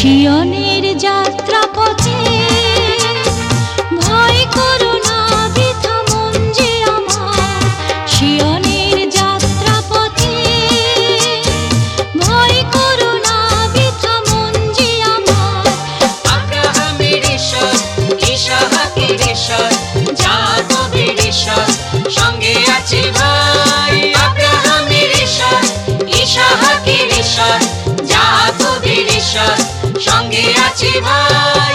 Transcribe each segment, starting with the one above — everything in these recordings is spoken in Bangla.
she on it? বিশ্বাস সঙ্গে আছি ভাই।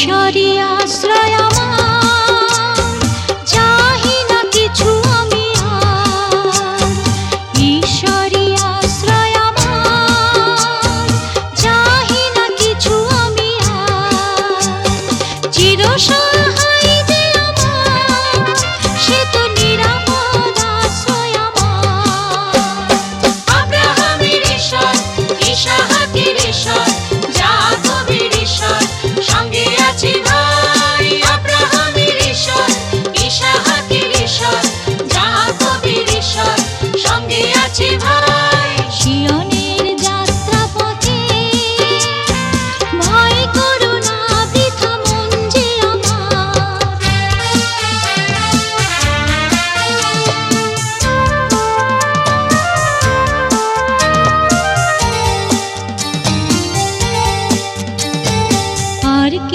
সরিয়া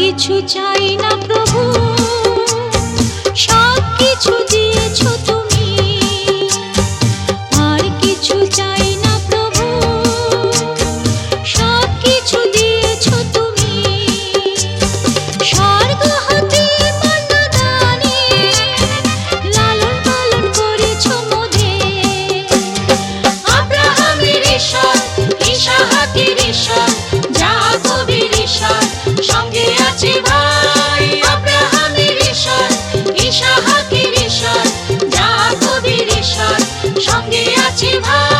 কিছু চাই না প্রভু। সঙ্গে আছি ভাই।